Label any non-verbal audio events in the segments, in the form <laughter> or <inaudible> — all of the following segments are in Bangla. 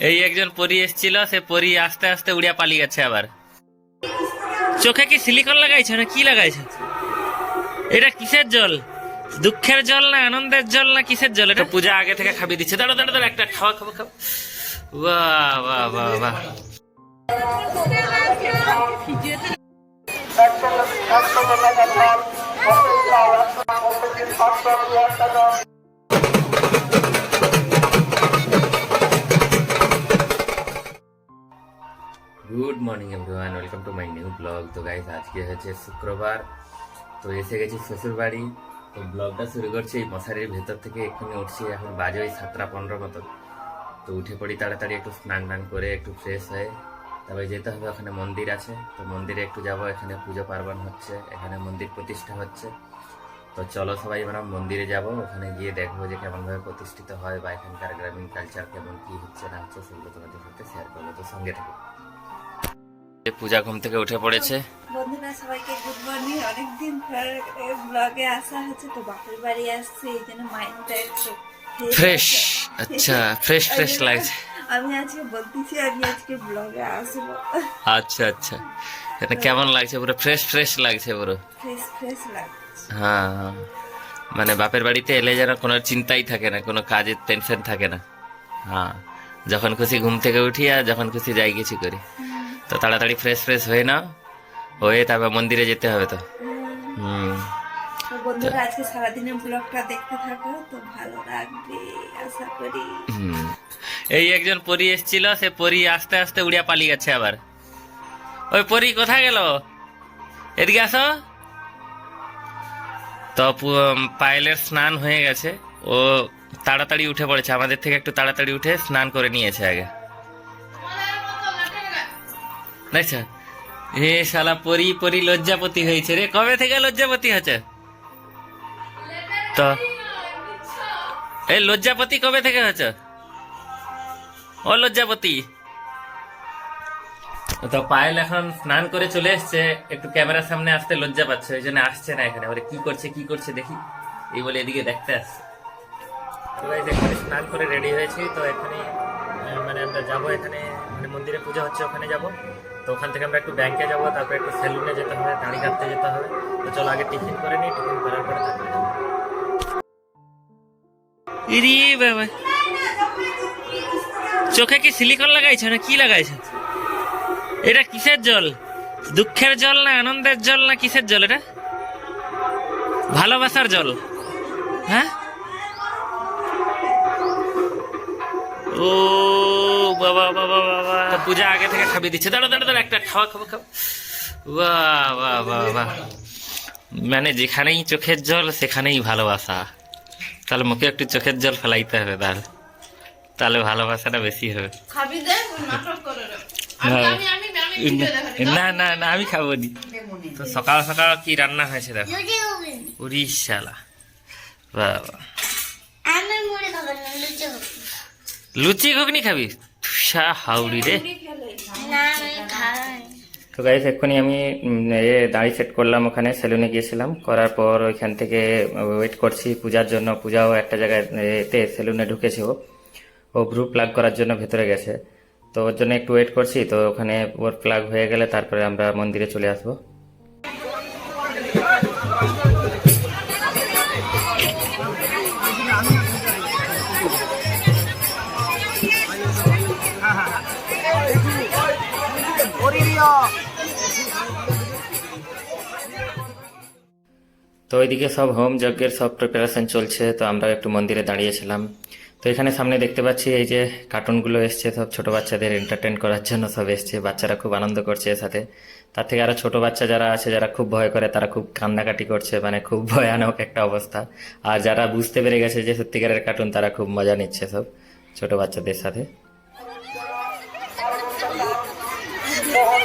এই একজন পরি এসেছিল সে পরি আস্তে আস্তে উড়িয়া পালিয়ে গেছে আবার চোখে কি সিলিকন লাগাইছো না কি লাগাইছো এটা কিসের জল দুঃখের জল না আনন্দের জল না কিসের জল এটা পূজা আগে থেকে খাবি দিচ্ছে দাঁড়া দাঁড়া দাঁড়া একটা খাওয়া খাওয়া খাওয়া বাহ বাহ বাহ বাহ good morning everyone welcome to my new blog তো গাইস আজকে হচ্ছে শুক্রবার। তো এসে গেছি শ্বশুর বাড়ি তো ব্লগটা শুরু করছি এই মশারির ভেতর থেকে। এক্ষুনি উঠছি, এখন বাজে ওই সাতটা পনেরো মতো। তো উঠে পড়ি তাড়াতাড়ি একটু স্নান টান করে, একটু ফ্রেশ হয়ে। তারপরে যেতে হবে, ওখানে মন্দির আছে। তো মন্দিরে একটু যাব, এখানে পুজো পার্বণ হচ্ছে, এখানে মন্দির প্রতিষ্ঠা হচ্ছে। তো চলো সবাই আমরা মন্দিরে যাব, ওখানে গিয়ে দেখব যে কেমনভাবে প্রতিষ্ঠিত হয় বা এখানকার গ্রামীণ কালচার কেমন, কি হচ্ছে না হচ্ছে, সেগুলো তোমাদের সাথে শেয়ার করব। তো সঙ্গে থেকে। পূজা ঘুম থেকে উঠে পড়েছে। বন্ধুরা সবাইকে গুড মর্নিং অনেকদিন পর ব্লগে আসা হচ্ছে তো বাপের বাড়ি আসছে এই জন্য মাইন্ডটা একটু ফ্রেশ আচ্ছা ফ্রেশ ফ্রেশ লাগছে আমি আজকে বলতেছি আমি আজকে ব্লগে আসব। আচ্ছা আচ্ছা। এটা কেমন লাগছে পুরো? ফ্রেশ ফ্রেশ লাগছে পুরো। ফ্রেশ ফ্রেশ লাগছে। হ্যাঁ হ্যাঁ। মানে বাপের বাড়িতে এলে যেন কোনো চিন্তাই থাকে না কোনো কাজের টেনশন থাকে না। হ্যাঁ যখন খুশি ঘুম থেকে উঠি আর যখন খুশি যাই কিছু করি। তো তাড়াতাড়ি ফ্রেশ ফ্রেশ হয়ে নাও। হয়ে তারপর মন্দিরে যেতে হবে তো। হুম। বন্ধুরা আজকে সারাদিনের ব্লগটা দেখতে থাকো তো ভালো লাগবে আশা করি। হুম। এই একজন পরি এসেছিল সে পরি আস্তে আস্তে উড়িয়া পালিয়ে গেছে আবার। ওই পরি কোথায় গেল? এদিকে আসো। তো পায়েলের স্নান হয়ে গেছে। ও তাড়াতাড়ি উঠে পড়েছে আমাদের থেকে একটু তাড়াতাড়ি উঠে স্নান করে নিয়েছে আগে। দেখছ এ শালা পরি পরি লজ্জাপতি হয়েছে রে। কবে থেকে লজ্জাপতি হচ্ছে? তো এই লজ্জাপতি কবে থেকে হচ্ছে? ও লজ্জাপতি। তো পায়েল এখন স্নান করে চলে এসছে। একটু ক্যামেরার সামনে আসতে লজ্জা পাচ্ছে, ওই জন্য আসছে না এখানে। ওরে কি করছে কি করছে দেখি। এই বলে এদিকে দেখতে আসছে। তো স্নান করে রেডি হয়েছি। তো এখানে মানে আমরা যাব এখানে মানে মন্দিরে পূজা হচ্ছে, ওখানে যাব। তো ওখান থেকে আমরা একটু ব্যাংকে যাব, তারপরে একটু সেলুনে যেতে হবে, দাড়ি কাটতে যেতে হবে। তো চলো আগে টিফিন করে নিই টিফিন করার পরে তারপরে যাব। চোখে কি সিলিকন লাগাইছো না কি লাগাইছো? এটা কিসের জল? দুঃখের জল না আনন্দের জল না কিসের জল এটা? ভালোবাসার জল। হ্যাঁ? ও বাবা বাবা বাবা পূজা আগে থেকে খাবি দিচ্ছে। দাঁড়া দাঁড়া দাঁড়া একটা খাওয়া খাওয়া খাওয়া বাহ বাহ বাহ বাহ। মানে যেখানেই চোখের জল সেখানেই ভালোবাসা। তাহলে মুখে একটু চোখের জল ফেলাইতে হবে তাহলে। তাহলে ভালোবাসাটা বেশি হবে। হ্যাঁ। না না না আমি খাব নি। তো সকাল সকাল কি রান্না হয়েছে দেখো? উড়িষ্যালা। বাবা লুচি ঘুগনি খাবি? সা হাউড়ি রে। তো গাইস এক্ষুনি আমি এ দাড়ি সেট করলাম ওখানে সেলুনে গিয়েছিলাম। করার পর ওইখান থেকে ওয়েট করছি পূজার জন্য। পূজাও একটা জায়গায়, এতে সেলুনে ঢুকেছে ও। ও ভ্রু প্লাগ করার জন্য ভেতরে গেছে। তো ওর জন্য একটু ওয়েট করছি। তো ওখানে ওর প্লাগ হয়ে গেলে তারপরে আমরা মন্দিরে চলে আসব। তো ওইদিকে সব হোম যজ্ঞের সব প্রিপারেশন চলছে, তো আমরা একটু মন্দিরে দাঁড়িয়েছিলাম। তো এখানে সামনে দেখতে পাচ্ছি এই যে কার্টুনগুলো এসছে, সব ছোট বাচ্চাদের এন্টারটেন করার জন্য সব এসছে, বাচ্চারা খুব আনন্দ করছে এর সাথে। তার থেকে আরও ছোটো বাচ্চা যারা আছে, যারা খুব ভয় করে, তারা খুব কান্নাকাটি করছে মানে খুব <laughs> ভয়ানক একটা অবস্থা। আর যারা বুঝতে পেরে গেছে যে সত্যিকারের কার্টুন তারা খুব মজা নিচ্ছে সব ছোট বাচ্চাদের সাথে।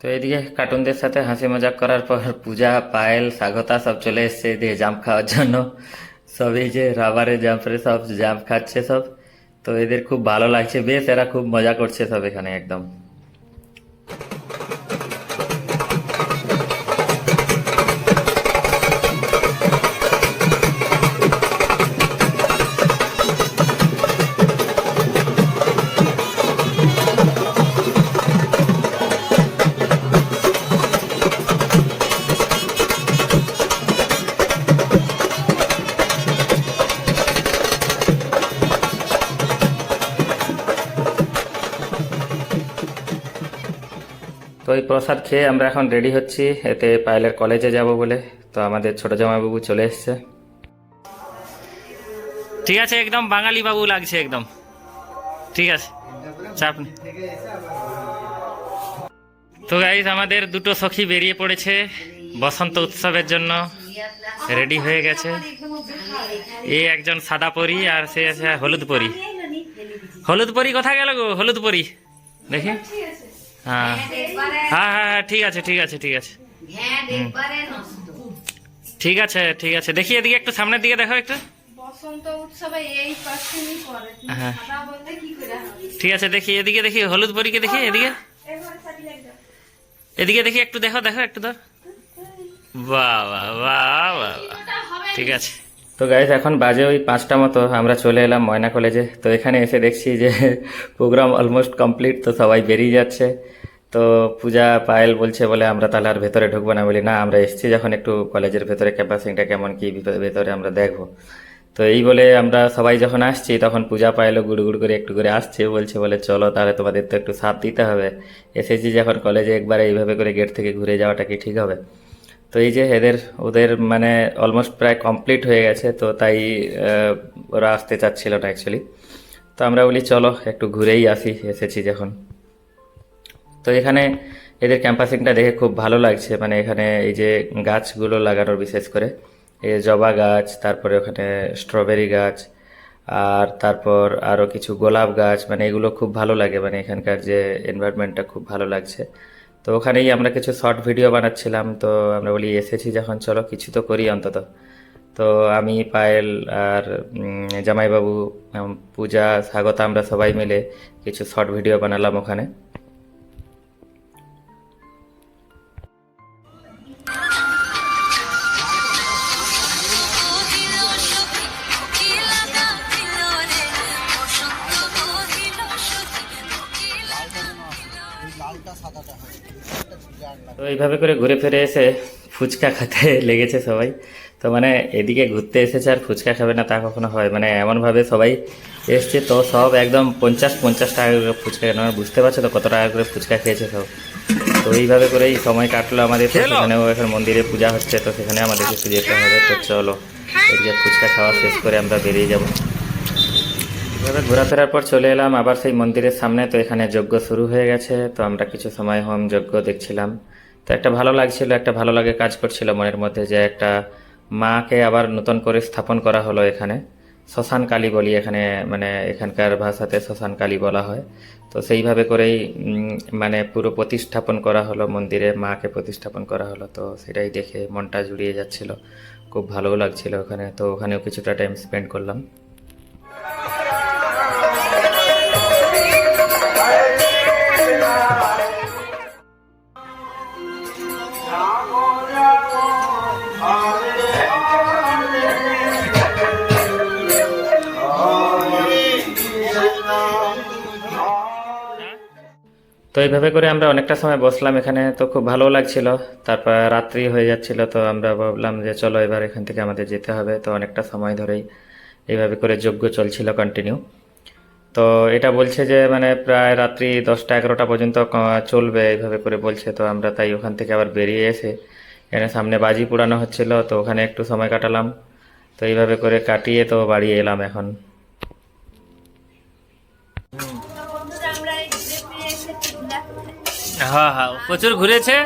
তো এদিকে কার্টুনদের সাথে হাসি মজাক করার পর পূজা, পায়েল, স্বাগতা সব চলে এসছে এদিকে জাম্প খাওয়ার জন্য। সব এই যে রাবারে জাম্পরে সব, জাম্প খাচ্ছে সব। তো এদের খুব ভালো লাগছে। বেশ, এরা খুব মজা করছে সব এখানে একদম। এই প্রসাদ খেয়ে আমরা এখন রেডি হচ্ছি। এতে পায়েলের কলেজে যাব বলে। তো আমাদের ছোট জামাইবাবু চলে এসছে। ঠিক আছে, একদম বাঙালি বাবু লাগছে একদম। ঠিক আছে, চাপ নেই। তো গাইজ আমাদের দুটো সখী বেরিয়ে পড়েছে বসন্ত উৎসবের জন্য। রেডি হয়ে গেছে। এই একজন সাদা পরি আর সে আছে হলুদ পরি। হলুদ পরি কোথায় গেল গো? হলুদ পরি। দেখি। হ্যাঁ। হ্যাঁ হ্যাঁ হ্যাঁ ঠিক আছে ঠিক আছে ঠিক আছে। ঠিক আছে ঠিক আছে। দেখি এদিকে একটু সামনের দিকে দেখো একটু। হ্যাঁ। ঠিক আছে দেখি এদিকে দেখি হলুদ পরীকে দেখি এদিকে। এদিকে দেখি একটু দেখো দেখো একটু দাও বাহ বাহ বাহ বাহ বাহ। ঠিক আছে। তো গাইজ এখন বাজে ওই পাঁচটা মতো, আমরা চলে এলাম ময়না কলেজে তো এখানে এসে দেখছি যে প্রোগ্রাম অলমোস্ট কমপ্লিট তো সবাই বেরিয়ে যাচ্ছে। তো পূজা পায়েল বলছে বলে, আমরা তাহলে আর ভেতরে ঢুকবো না বলি, না, আমরা এসেছি যখন একটু কলেজের ভেতরে ক্যাম্পাসিংটা কেমন, কি ভিতরে- আমরা দেখব। তো এই বলে আমরা সবাই যখন আসছি, তখন পূজা পাইলো গুড় গুড় করে একটু করে আসছে। বলছে বলে, চলো তাহলে তোমাদের তো একটু সাথ দিতে হবে। এসেছি যখন কলেজে একবার এইভাবে করে গেট থেকে ঘুরে যাওয়াটা কি ঠিক হবে? তো এই যে এদের, ওদের মানে অলমোস্ট প্রায় কমপ্লিট হয়ে গেছে, তো তাই ওরা আসতে চাচ্ছিল না অ্যাকচুয়ালি তো আমরা বলি, চলো, একটু ঘুরেই আসি, এসেছি যখন। তো এখানে এদের ক্যাম্পাসিংটা দেখে খুব ভালো লাগছে মানে এখানে এই যে গাছগুলো লাগানোর বিশেষ করে, এই জবা গাছ, তারপরে ওখানে স্ট্রবেরি গাছ, আর তারপর আরও কিছু গোলাপ গাছ মানে এগুলো খুব ভালো লাগে মানে এখানকার যে এনভায়রনমেন্টটা খুব ভালো লাগছে। তো ওখানেই আমরা কিছু শর্ট ভিডিও বানাচ্ছিলাম, তো আমরা বলি, এসেছি যখন, চলো কিছু তো করি অন্তত। তো আমি, পায়েল আর জামাইবাবু পূজা, স্বাগত, আমরা সবাই মিলে কিছু শর্ট ভিডিও বানালাম ওখানে। এইভাবে করে ঘুরে ফিরে এসে ফুচকা খেতে <laughs> লেগেছে সবাই। তো মানে এদিকে ঘুরতে এসেছে আর ফুচকা খাবে না তা কখনো হয়। মানে এমনভাবে সবাই এসছে তো সব একদম পঞ্চাশ পঞ্চাশ টাকা করে ফুচকা কেন? বুঝতে পারছ তো কত টাকা করে ফুচকা খেয়েছে সব। তো এইভাবে করেই সময় কাটলো আমাদের। সেখানেও এখন মন্দিরে পূজা হচ্ছে তো সেখানে আমাদেরকে একটু যেতে হবে। তো চলো এদিকে ফুচকা খাওয়া শেষ করে আমরা বেরিয়ে যাব। এভাবে ঘোরাফেরার পর চলে এলাম আবার সেই মন্দিরের সামনে। তো এখানে যজ্ঞ শুরু হয়ে গেছে। তো আমরা কিছু সময় হোম যজ্ঞ দেখছিলাম। তো একটা ভালো লাগছিল, একটা ভালো লাগে কাজ করছিল মনের মধ্যে যে একটা মাকে আবার নতুন করে স্থাপন করা হলো এখানে, শ্মশান কালী বলি এখানে মানে এখানকার ভাষাতে শ্মশান কালী বলা হয়। তো সেইভাবে করেই মানে পুরো প্রতিষ্ঠাপন করা হলো, মন্দিরে মাকে প্রতিষ্ঠাপন করা হলো। তো সেটাই দেখে মনটা জুড়িয়ে যাচ্ছিল। খুব ভালোও লাগছিল ওখানে, তো ওখানেও কিছুটা টাইম স্পেন্ড করলাম। তো এইভাবে করে আমরা অনেকটা সময় বসলাম এখানে। তো খুব ভালো লাগছিল। তারপর রাত্রি হয়ে যাচ্ছিল, তো আমরা ভাবলাম যে চলো এবার এখান থেকে আমাদের যেতে হবে। তো অনেকটা সময় ধরেই এইভাবে করে যজ্ঞ চলছিল কন্টিনিউ তো এটা বলছে যে মানে প্রায় রাত্রি দশটা এগারোটা পর্যন্ত চলবে এইভাবে করে বলছে। তো আমরা তাই ওখান থেকে আবার বেরিয়ে এসে এখানে সামনে বাজি পোড়ানো হচ্ছিল। তো ওখানে একটু সময় কাটালাম। তো এইভাবে করে কাটিয়ে তো বাড়ি এলাম এখন। হ্যাঁ হ্যাঁ। প্রচুর ঘুরেছে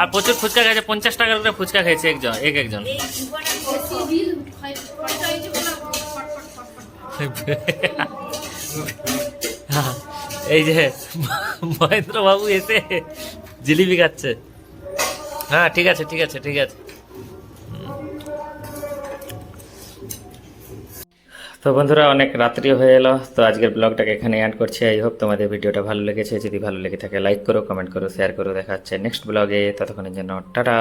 আর প্রচুর ফুচকা খেয়েছে পঞ্চাশ টাকার করে ফুচকা খেয়েছে একজন এক একজন। এই ফটফট এই যে মহেন্দ্রবাবু এসে জিলিপি খাচ্ছে। হ্যাঁ ঠিক আছে ঠিক আছে ঠিক আছে। তো বন্ধুরা, অনেক রাত্রি হয়ে এলো। তো আজকের ব্লগটাকে এখানে অ্যাড করছি। আই হোপ তোমাদের ভিডিওটা ভালো লেগেছে। যদি ভালো লেগে থাকে লাইক করো কমেন্ট করো শেয়ার করো। দেখা হচ্ছে নেক্সট ব্লগে। ততক্ষণের জন্য, টাটা।